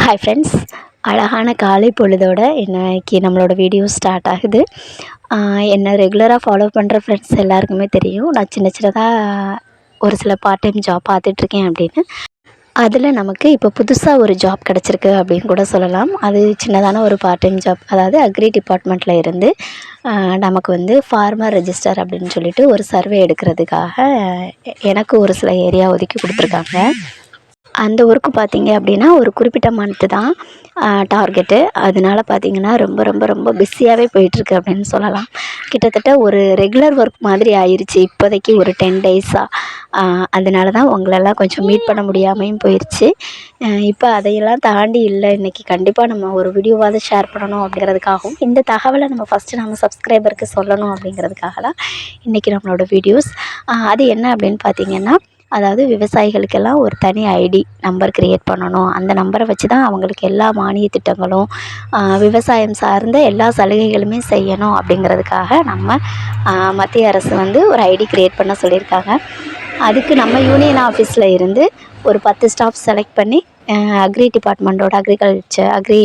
Hi friends அழகான காலை பொழுதோட இன்றைக்கி நம்மளோட வீடியோ ஸ்டார்ட் ஆகுது. என்னை ரெகுலராக ஃபாலோ பண்ணுற ஃப்ரெண்ட்ஸ் எல்லாருக்குமே தெரியும். நான் சின்ன சின்னதாக ஒரு சில பார்ட் டைம் ஜாப் பார்த்துட்ருக்கேன் அப்படின்னு. அதில் நமக்கு இப்போ புதுசாக ஒரு ஜாப் கிடச்சிருக்கு அப்படின்னு கூட சொல்லலாம். அது சின்னதான ஒரு பார்ட் டைம் ஜாப் அதாவது அக்ரி டிபார்ட்மெண்ட்டில் இருந்து நமக்கு வந்து ஃபார்மர் ரெஜிஸ்டர் அப்படின்னு சொல்லிட்டு ஒரு சர்வே எடுக்கிறதுக்காக எனக்கு ஒரு சில ஏரியா ஒதுக்கி கொடுத்துருக்காங்க. அந்த ஒர்க்கு பார்த்தீங்க அப்படின்னா ஒரு குறிப்பிட்ட மந்த்து தான் டார்கெட்டு அதனால பார்த்தீங்கன்னா ரொம்ப ரொம்ப ரொம்ப பிஸியாகவே போயிட்டுருக்கு அப்படின்னு சொல்லலாம். கிட்டத்தட்ட ஒரு ரெகுலர் ஒர்க் மாதிரி ஆயிடுச்சு இப்போதைக்கு ஒரு டென் டேஸாக அதனால தான் உங்களெல்லாம் கொஞ்சம் மீட் பண்ண முடியாமையும் போயிடுச்சு இப்போ அதையெல்லாம் தாண்டி இல்லை. இன்றைக்கி கண்டிப்பாக நம்ம ஒரு வீடியோவாவது ஷேர் பண்ணணும் அப்படிங்கிறதுக்காகவும் இந்த தகவலை நம்ம ஃபஸ்ட்டு நம்ம சப்ஸ்கிரைபருக்கு சொல்லணும் அப்படிங்கிறதுக்காக தான் இன்றைக்கி நம்மளோட வீடியோஸ் அது என்ன அப்படின்னு பார்த்தீங்கன்னா அதாவது விவசாயிகளுக்கெல்லாம் ஒரு தனி ஐடி நம்பர் க்ரியேட் பண்ணணும். அந்த நம்பரை வச்சு தான் அவங்களுக்கு எல்லா மானிய திட்டங்களும் விவசாயம் சார்ந்த எல்லா சலுகைகளுமே செய்யணும் அப்படிங்கிறதுக்காக நம்ம மத்திய அரசு வந்து ஒரு ஐடி க்ரியேட் பண்ண சொல்லியிருக்காங்க. அதுக்கு நம்ம யூனியன் ஆஃபீஸில் இருந்து ஒரு பத்து ஸ்டாஃப் செலக்ட் பண்ணி அக்ரி டிபார்ட்மெண்ட்டோட அக்ரிகல்ச்சர் அக்ரி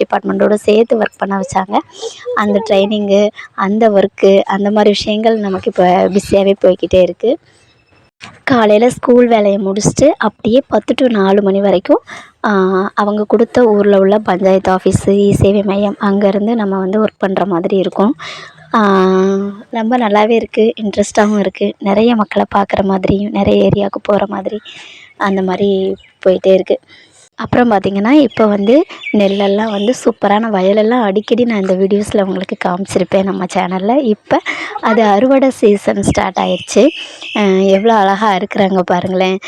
டிபார்ட்மெண்ட்டோட சேர்த்து ஒர்க் பண்ண வச்சாங்க. அந்த ட்ரைனிங்கு அந்த ஒர்க்கு அந்த மாதிரி விஷயங்கள் நமக்கு இப்போ பிஸியாகவே போய்கிட்டே இருக்குது காலையில் ஸ்கூல் வேலையை முடிச்சுட்டு அப்படியே பத்து டு நாலு மணி வரைக்கும் அவங்க கொடுத்த ஊரில் உள்ள பஞ்சாயத்து ஆஃபீஸு இ சேவை மையம் அங்கேருந்து நம்ம வந்து ஒர்க் பண்ணுற மாதிரி இருக்கும். ரொம்ப நல்லாவே இருக்குது இன்ட்ரெஸ்ட்டாகவும் இருக்குது நிறைய மக்களை பார்க்குற மாதிரியும் நிறைய ஏரியாவுக்கு போகிற மாதிரி அந்த மாதிரி போயிட்டே இருக்குது அப்புறம் பார்த்திங்கன்னா இப்போ வந்து நெல்லெல்லாம் வந்து சூப்பரான வயலெல்லாம் அடிக்கடி நான் இந்த வீடியோஸில் உங்களுக்கு காமிச்சிருப்பேன் நம்ம சேனலில் இப்போ அது அறுவடை சீசன் ஸ்டார்ட் ஆயிடுச்சு எவ்வளோ அழகாக அறுக்கிறாங்க பாருங்களேன்.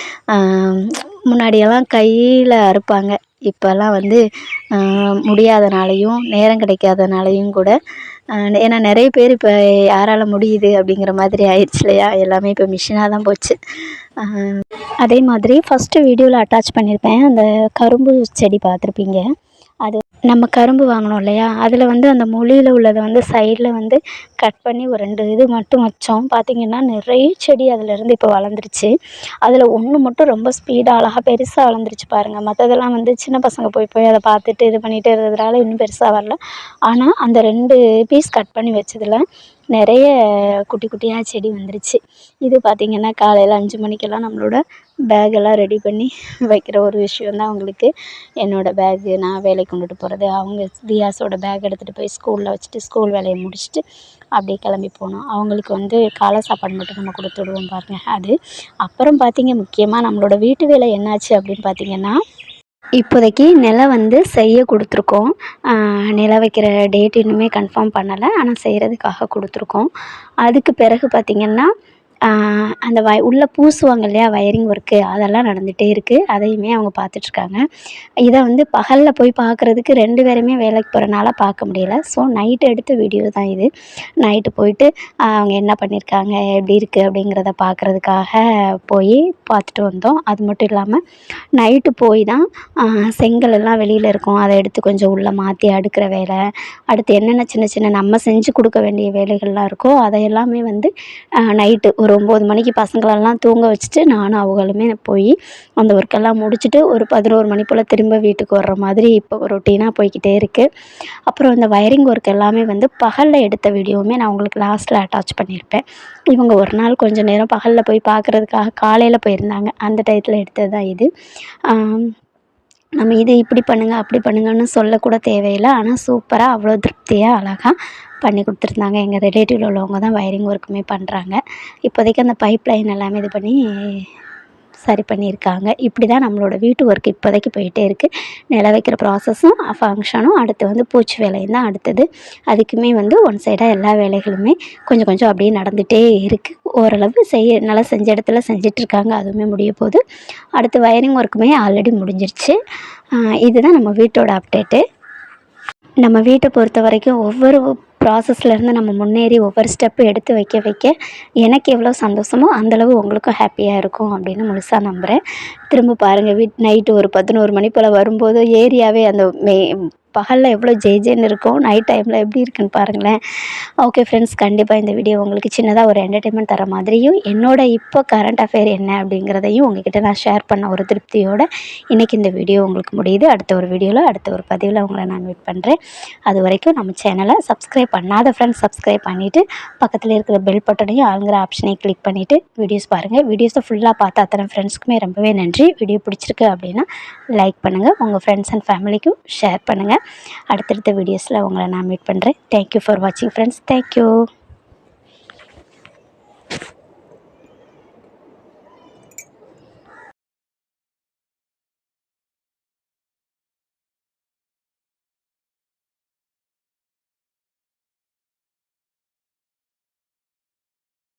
முன்னாடியெல்லாம் கையில் அறுப்பாங்க. இப்போல்லாம் வந்து முடியாதனாலையும் நேரம் கிடைக்காதனாலையும் கூட ஏன்னா நிறைய பேர் இப்போ யாரால் முடியுது அப்படிங்கிற மாதிரி ஆயிடுச்சு இல்லையா? எல்லாமே இப்போ மிஷினாக தான் போச்சு. அதே மாதிரி ஃபஸ்ட்டு வீடியோவில் அட்டாச் பண்ணியிருப்பேன் அந்த கரும்பு செடி பார்த்துருப்பீங்க. அது நம்ம கரும்பு வாங்கினோம் இல்லையா? அதில் வந்து அந்த மொழியில் உள்ளதை வந்து சைடில் வந்து கட் பண்ணி ஒரு ரெண்டு இது மட்டும் வச்சோம். பார்த்திங்கன்னா நிறைய செடி அதிலேருந்து இப்போ வளர்ந்துருச்சு. அதில் ஒன்று மட்டும் ரொம்ப ஸ்பீடாக அழகாக பெருசாக வளர்ந்துருச்சு பாருங்கள் மற்றதெல்லாம் வந்து சின்ன பசங்க போய் போய் அதை பார்த்துட்டு இது பண்ணிகிட்டே இருந்ததுனால இன்னும் பெருசாக வரல. ஆனால் அந்த ரெண்டு பீஸ் கட் பண்ணி வச்சதில் நிறைய குட்டி குட்டியாக செடி வந்துருச்சு. இது பார்த்திங்கன்னா காலையில் அஞ்சு மணிக்கெல்லாம் நம்மளோட பேக்கெல்லாம் ரெடி பண்ணி வைக்கிற ஒரு விஷயந்தான் அவங்களுக்கு என்னோடய பேக்கு நான் வேலைக்கு கொண்டுட்டு போகிறது அவங்க தியாஸோட பேக் எடுத்துகிட்டு போய் ஸ்கூலில் வச்சுட்டு ஸ்கூல் வேலையை முடிச்சுட்டு அப்படியே கிளம்பி போனோம். அவங்களுக்கு வந்து காலை சாப்பாடு மட்டும் நம்ம கொடுத்து விடுவோம் பாருங்கள் அது அப்புறம் பார்த்திங்க முக்கியமாக நம்மளோட வீட்டு வேலை என்னாச்சு அப்படின்னு பார்த்திங்கன்னா இப்போதைக்கு நிலம் வந்து செய்ய கொடுத்துருக்கோம். நிலை நிலம் வைக்கிற டேட் இன்னுமே கன்ஃபார்ம் பண்ணலை. ஆனால் செய்கிறதுக்காக கொடுத்துருக்கோம். அதுக்கு பிறகு பார்த்திங்கன்னா அந்த வ உள்ளே பூசுவாங்க இல்லையா வயரிங் ஒர்க்கு அதெல்லாம் நடந்துகிட்டே இருக்குது அதையுமே அவங்க பார்த்துட்ருக்காங்க. இதை வந்து பகலில் போய் பார்க்குறதுக்கு ரெண்டு பேருமே வேலைக்கு போகிறனால பார்க்க முடியல. ஸோ நைட்டு எடுத்த வீடியோ தான் இது. நைட்டு போயிட்டு அவங்க என்ன பண்ணியிருக்காங்க எப்படி இருக்குது அப்படிங்கிறத பார்க்குறதுக்காக போய் பார்த்துட்டு வந்தோம். அது மட்டும் இல்லாமல் நைட்டு போய் தான் செங்கல் எல்லாம் வெளியில் இருக்கும். அதை எடுத்து கொஞ்சம் உள்ளே மாற்றி அடுக்கிற வேலை அடுத்து என்னென்ன சின்ன சின்ன நம்ம செஞ்சு கொடுக்க வேண்டிய வேலைகள்லாம் இருக்கோ அதை எல்லாமே வந்து நைட்டு ஒரு ஒம்பது மணிக்கு பசங்களெல்லாம் தூங்க வச்சுட்டு நானும் அவங்களுமே போய் அந்த ஒர்க்கெல்லாம் முடிச்சுட்டு ஒரு பதினோரு மணி போல் திரும்ப வீட்டுக்கு வர்ற மாதிரி இப்போ ரொட்டீனாக போய்க்கிட்டே இருக்குது அப்புறம் இந்த வயரிங் ஒர்க் எல்லாமே வந்து பகலில் எடுத்த வீடியோவுமே நான் உங்களுக்கு லாஸ்ட்டில் அட்டாச் பண்ணியிருப்பேன். இவங்க ஒரு நாள் கொஞ்சம் நேரம் பகலில் போய் பார்க்குறதுக்காக காலையில் போயிருந்தாங்க. அந்த டயத்தில் எடுத்தது தான் இது நம்ம இது இப்படி பண்ணுங்கள் அப்படி பண்ணுங்கன்னு சொல்லக்கூட தேவையில்லை. ஆனால் சூப்பராக அவ்வளோ திருப்தியாக அழகாக பண்ணி கொடுத்துருந்தாங்க. எங்கள் ரிலேட்டிவில் உள்ளவங்க தான் வயரிங் ஒர்க்குமே பண்ணுறாங்க இப்போதைக்கு அந்த பைப் லைன் எல்லாமே இது பண்ணி சரி பண்ணியிருக்காங்க. இப்படி தான் நம்மளோட வீட்டு ஒர்க் இப்போதைக்கு போயிட்டே இருக்குது நில வைக்கிற ப்ராசஸும் ஃபங்க்ஷனும் அடுத்து வந்து பூச்சி வேலையும் தான் அடுத்தது. அதுக்குமே வந்து ஒன் சைடாக எல்லா வேலைகளுமே கொஞ்சம் கொஞ்சம் அப்படியே நடந்துகிட்டே இருக்குது ஓரளவு செய்ய நல்லா செஞ்ச இடத்துல செஞ்சிட்ருக்காங்க அதுவுமே முடிய போகுது அடுத்து வயரிங் ஒர்க்குமே ஆல்ரெடி முடிஞ்சிருச்சு. இதுதான் நம்ம வீட்டோட அப்டேட்டு நம்ம வீட்டை பொறுத்த வரைக்கும் ஒவ்வொரு ப்ராசஸ்லேருந்து நம்ம முன்னேறி ஒவ்வொரு ஸ்டெப்பு எடுத்து வைக்க வைக்க எனக்கு எவ்வளோ சந்தோஷமோ அந்தளவு உங்களுக்கும் ஹாப்பியாக இருக்கும் அப்படின்னு முழுசாக நம்புகிறேன் திரும்ப பாருங்கள் வீட் நைட்டு ஒரு பதினோரு மணி போல் வரும்போது ஏரியாவே அந்த மே பகலில் எவ்வளோ ஜே ஜேன்னு இருக்கும் நைட் டைமில் எப்படி இருக்குன்னு பாருங்களேன். ஓகே ஃப்ரெண்ட்ஸ் கண்டிப்பாக இந்த வீடியோ உங்களுக்கு சின்னதாக ஒரு என்டர்டெயின்மெண்ட் தர மாதிரியும் என்னோட இப்போ கரண்ட் அஃபேர் என்ன அப்படிங்கிறதையும் உங்ககிட்ட நான் ஷேர் பண்ண ஒரு திருப்தியோடு இன்றைக்கி இந்த வீடியோ உங்களுக்கு முடியுது. அடுத்த ஒரு வீடியோவில் அடுத்த ஒரு பதிவில் உங்களை நான் மீட் பண்ணுறேன் அது வரைக்கும் நம்ம சேனலை சப்ஸ்கிரைப் பண்ணாத ஃப்ரெண்ட்ஸ் சப்ஸ்கிரைப் பண்ணிவிட்டு பக்கத்தில் இருக்கிற பெல் பட்டனையும் ஆளுங்கிற ஆப்ஷனையும் கிளிக் பண்ணிவிட்டு வீடியோஸ் பாருங்கள் வீடியோஸை ஃபுல்லாக பார்த்த அத்தனை ஃப்ரெண்ட்ஸ்க்குமே ரொம்பவே நன்றி. வீடியோ பிடிச்சிருக்கு அப்படின்னா லைக் பண்ணுங்கள் உங்கள் ஃப்ரெண்ட்ஸ் அண்ட் ஃபேமிலிக்கும் ஷேர் பண்ணுங்கள் அடுத்தடுத்த வீடியோஸில் உங்களை நான் மீட் பண்ணுறேன் தேங்க்யூ ஃபார் வாட்சிங் ஃப்ரெண்ட்ஸ் தேங்க்யூ